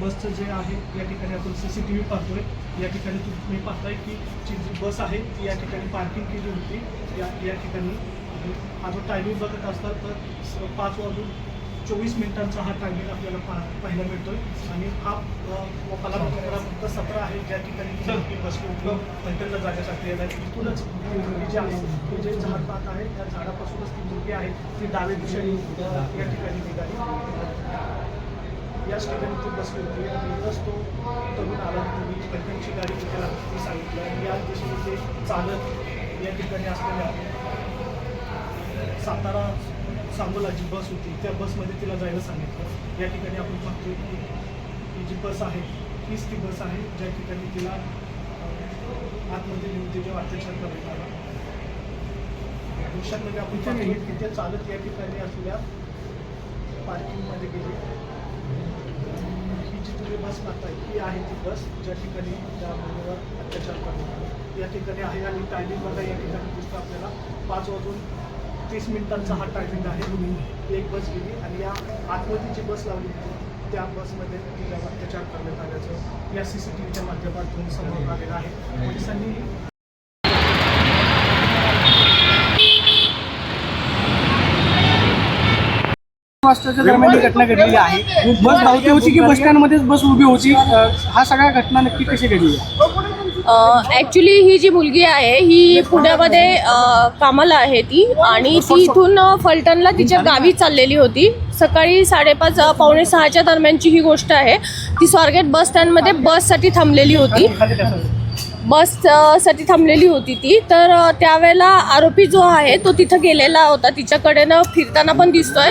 बसचं जे आहे या ठिकाणी आपण सी सी टी व्ही पाहतोय. या ठिकाणी तुम्ही पाहताय की जी जी बस आहे ती या ठिकाणी पार्किंग केली होती. या या ठिकाणी. हा जो टायमिंग बघत असतात तर पाच वाजून चोवीस मिनिटांचा हा टायमिंग आपल्याला पा पाहायला मिळतोय. आणि हा मला फक्त सतरा आहे ज्या ठिकाणी बसली होती पैठणला जाण्यासाठी येणार इथूनच ती मुलगी जी आहे ती जे झाड पाहत आहे त्या झाडापासूनच ती मुलगी आहे. ती डावे दिशेने या ठिकाणी निघाली. याच ठिकाणी ती बसली होती आणि इथंच तो तरुण आला तुम्ही पैठणची गाडी तिथे लागली सांगितलं. आणि याच दिशेने ते चालत या ठिकाणी असलेल्या सातारा सांगोला जी बस होती. त्या बसमध्ये तिला जायला सांगितलं. या ठिकाणी आपण पाहतोय की ही जी बस आहे हीच ती बस आहे ज्या ठिकाणी तिला आतमध्ये नेऊन तिच्यावर अत्याचार करण्यात आला दृश्यांमध्ये आपण पाहतोय की ते चालत या ठिकाणी असलेल्या पार्किंगमध्ये गेली. जी बस पाहताय ही आहे ती बस ज्या ठिकाणी त्या मुलीवर अत्याचार करण्यात या ठिकाणी आहे आणि टायमिंग बघा या ठिकाणी दिसतं आपल्याला. पाच वाजून तीस मिनिटांचा हा टायमिंग आहे. एक बस गेली आणि या आतमध्ये जी बस लावली होती त्या बसमध्ये तिला अत्याचार करण्यात आल्याचं या सी सी टी व्हीच्या माध्यमातून समोर आलेलं आहे. पोलिसांनी वाजताच्या दरम्यान ही घटना घडलेली आहे. बस धावती होती की बस स्टँडमध्येच बस उभी होती? अ, हा सगळ्या घटना नक्की कशी घडली? ॲक्च्युली ही जी मुलगी आहे ही पुण्यामध्ये अ, कामाला आहे ती आणि ती इथून अ, फलटणला तिच्या गावी चाललेली होती. सकाळी साडेपाच अ, पावणे सहाच्या दरम्यानची ही गोष्ट आहे. ती स्वारगेट बस स्टँडमध्ये बससाठी थांबलेली होती. बस अ, साठी थांबलेली होती ती. तर अ, त्यावेळेला आरोपी जो आहे तो तिथं गेलेला होता. तिच्याकडेनं फिरताना पण दिसतोय.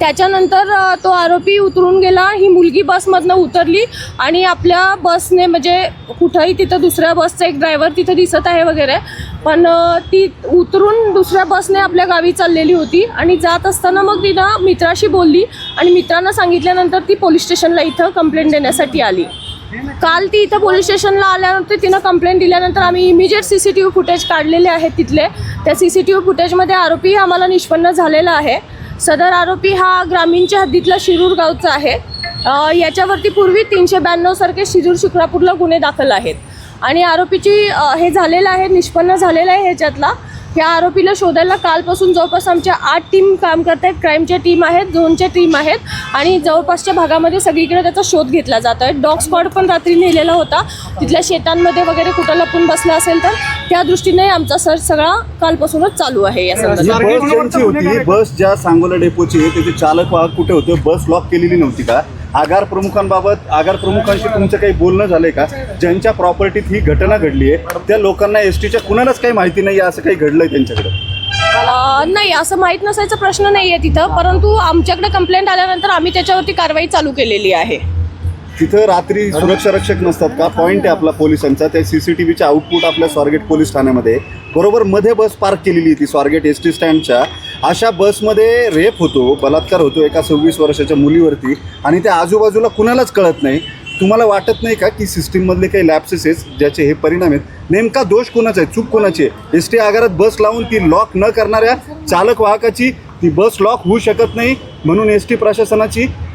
त्याच्यानंतर तो आरोपी उतरून गेला. ही मुलगी बसमधनं उतरली आणि आपल्या बसने म्हणजे कुठंही तिथं दुसऱ्या बसचा एक ड्रायव्हर तिथं दिसत आहे वगैरे पण ती उतरून दुसऱ्या बसने आपल्या गावी चाललेली होती आणि जात असताना मग तिनं मित्राशी बोलली आणि मित्रांना सांगितल्यानंतर ती पोलीस स्टेशनला इथं कंप्लेंट देण्यासाठी आली. काल ती इथं पोलीस स्टेशनला आल्यानंतर तिनं कंप्लेंट दिल्यानंतर आम्ही immediate C C T V footage काढलेले आहेत तिथले. त्या सी सी टी व्ही फुटेजमध्ये आरोपी आम्हाला निष्पन्न झालेला आहे. सदर आरोपी हा ग्रामीणच्या हद्दीतला शिरूर गावचा आहे. याच्यावरती पूर्वी तीनशे ब्याण्णव सारखे शिरूर शिक्रापूरला गुन्हे दाखल आहेत. आणि आरोपीची हे झालेलं आहे निष्पन्न झालेलं आहे ह्याच्यातला. या आरोपीला शोधायला कालपासून जवळपास आमच्या आठ टीम काम करत आहेत क्राईमच्या टीम आहेत झोनच्या टीम आहेत आणि जवळपासच्या भागामध्ये सगळीकडे त्याचा शोध घेतला जात आहे. डॉग स्पॉट पण रात्री नेलेला होता. तिथल्या शेतांमध्ये वगैरे कुठं लपून बसला असेल तर त्या दृष्टीने आमचा सर्च सगळा कालपासूनच चालू आहे या संदर्भात. बस ज्यांची होती बस ज्या सांगोला डेपोची आहे त्याचे चालक वाहक कुठे होते? बस लॉक केलेली नव्हती का? आगार प्रमुखांबाबत आगार प्रमुखांशी तुमचं काही बोलणं झालंय का? ज्यांच्या प्रॉपर्टीत ही घटना घडली आहे त्या लोकांना एस टीच्या कुणालाच काही माहिती नाही असं काही घडलंय त्यांच्याकडे? नाही असं माहीत नसायचा प्रश्न नाही आहे तिथं परंतु आमच्याकडे कंप्लेंट आल्यानंतर आम्ही त्याच्यावरती कारवाई चालू केलेली आहे. तिथं रात्री सुरक्षा रक्षक नसतात का? पॉईंट आहे आपला पोलिसांचा. त्या सीसीटीव्हीच्या आउटपुट आपल्या स्वारगेट पोलीस ठाण्यामध्ये बरोबर मध्ये बस पार्क केलेली आहे ती स्वारगेट एस टी स्टँडच्या अशा बसमध्ये रेप होतो बलात्कार होतो एका सव्वीस वर्षाच्या मुलीवरती आणि त्या आजूबाजूला कुणालाच कळत नाही. तुम्हाला वाटत नाही का की सिस्टीममधले काही लॅप्सेसेस ज्याचे हे परिणाम आहेत? नेमका दोष कोणाचा आहे? चूक कोणाची आहे? एस टी आगारात बस लावून ती लॉक न करणाऱ्या चालक वाहकाची ती बस लॉक होऊ शकत नाही म्हणून एस टी प्रशासनाची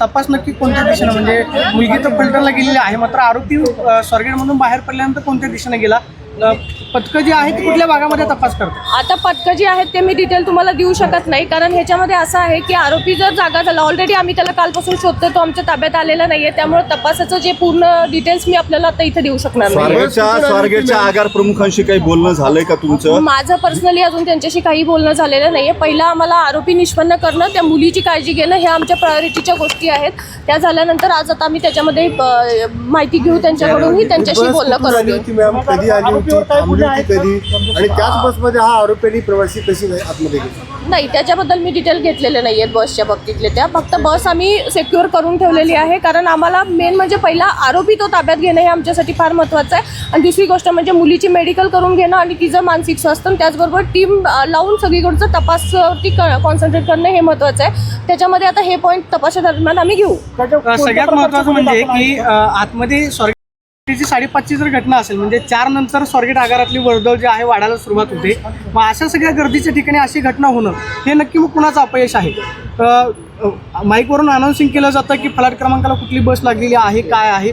तपास नक्की कोणत्या दिशेने? म्हणजे मुलगी तर फिल्टरला गेलेली आहे मात्र आरोपी स्वारगेट बाहेर पडल्यानंतर कोणत्या दिशेने गेला? पथकं जी आहे ती कुठल्या भागामध्ये तपास करतात? आता पथकं जी आहेत ते मी डिटेल तुम्हाला देऊ शकत नाही. कारण ह्याच्यामध्ये असं आहे की आरोपी जर जागा झाला ऑलरेडी आम्ही त्याला कालपासून शोधतोय तो आमच्या ताब्यात आलेला नाहीये. त्यामुळे तपासाचं जे पूर्ण डिटेल्स मी आपल्याला आता इथे देऊ शकणार नाही. स्वारगेटच्या स्वारगेटच्या आगार प्रमुखांशी काही बोलणं झालंय का तुमचं? माझं पर्सनली अजून त्यांच्याशी काही बोलणं झालेलं नाहीये. पहिला आम्हाला आरोपी निष्पन्न करणं त्या मुलीची काळजी घेणं ह्या आमच्या प्रायोरिटीच्या गोष्टी आहेत. त्या झाल्यानंतर आज आता आम्ही त्याच्यामध्ये अ, माहिती घेऊ त्यांच्याकडूनही त्यांच्याशी बोलणं करून घेऊ होती मॅम? कधी आली होती? कधी आणि त्याच बसमध्ये हा आरोपी प्रवासी कशी काय आतमध्ये गेली? नाही त्याच्याबद्दल मी डिटेल घेतलेले नाही आहेत बसच्या बाबतीतले त्या. फक्त बस आम्ही सेक्युअर करून ठेवलेली आहे कारण आम्हाला मेन म्हणजे पहिला आरोपी तो ताब्यात घेणं हे आमच्यासाठी फार महत्त्वाचं आहे. आणि दुसरी गोष्ट म्हणजे मुलीची मेडिकल करून घेणं आणि तिचं मानसिक स्वास्थ्य आणि त्याचबरोबर टीम लावून सगळीकडचं तपासवरती कॉन्सन्ट्रेट करणं हे महत्त्वाचं आहे. त्याच्यामध्ये आता हे पॉईंट तपासादरम्यान आम्ही घेऊ. सगळ्यात महत्वाचं म्हणजे की अ, आतमध्ये तिची साडेपाचची जर घटना असेल म्हणजे चार नंतर स्वारगेट आगारातली वर्दळ जी आहे वाढायला सुरुवात होते. मग अशा सगळ्या गर्दीच्या ठिकाणी अशी घटना होणं हे नक्की मग कुणाचं अपयश आहे? माईकवरून अनाऊन्सिंग केलं जातं की फलाट क्रमांकाला कुठली बस लागलेली आहे काय आहे?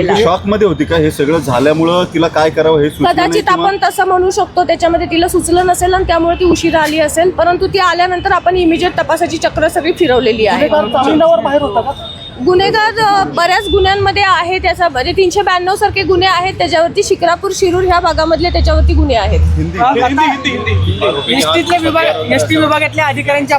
शॉकमध्ये होती का? हे सगळं झाल्यामुळं तिला काय करावं हे कदाचित आपण तसं म्हणू शकतो त्याच्यामध्ये तिला सुचलं नसेल आणि त्यामुळे ती उशिरा आली असेल. परंतु ती आल्यानंतर आपण इमिजिएट तपासाची चक्र सगळी फिरवलेली आहे. जामिनावर बाहेर होता का? गुन्हेगार बऱ्याच गुन्ह्यांमध्ये आहे त्याचा म्हणजे तीनशे ब्याण्णव सारखे गुन्हे आहेत. त्याच्यावरती शिक्रापूर शिरूर ह्या भागामधले त्याच्यावरती गुन्हे आहेत. हिंदी. एस टीतल्या विभाग एस टी विभागातल्या अधिकाऱ्यांच्या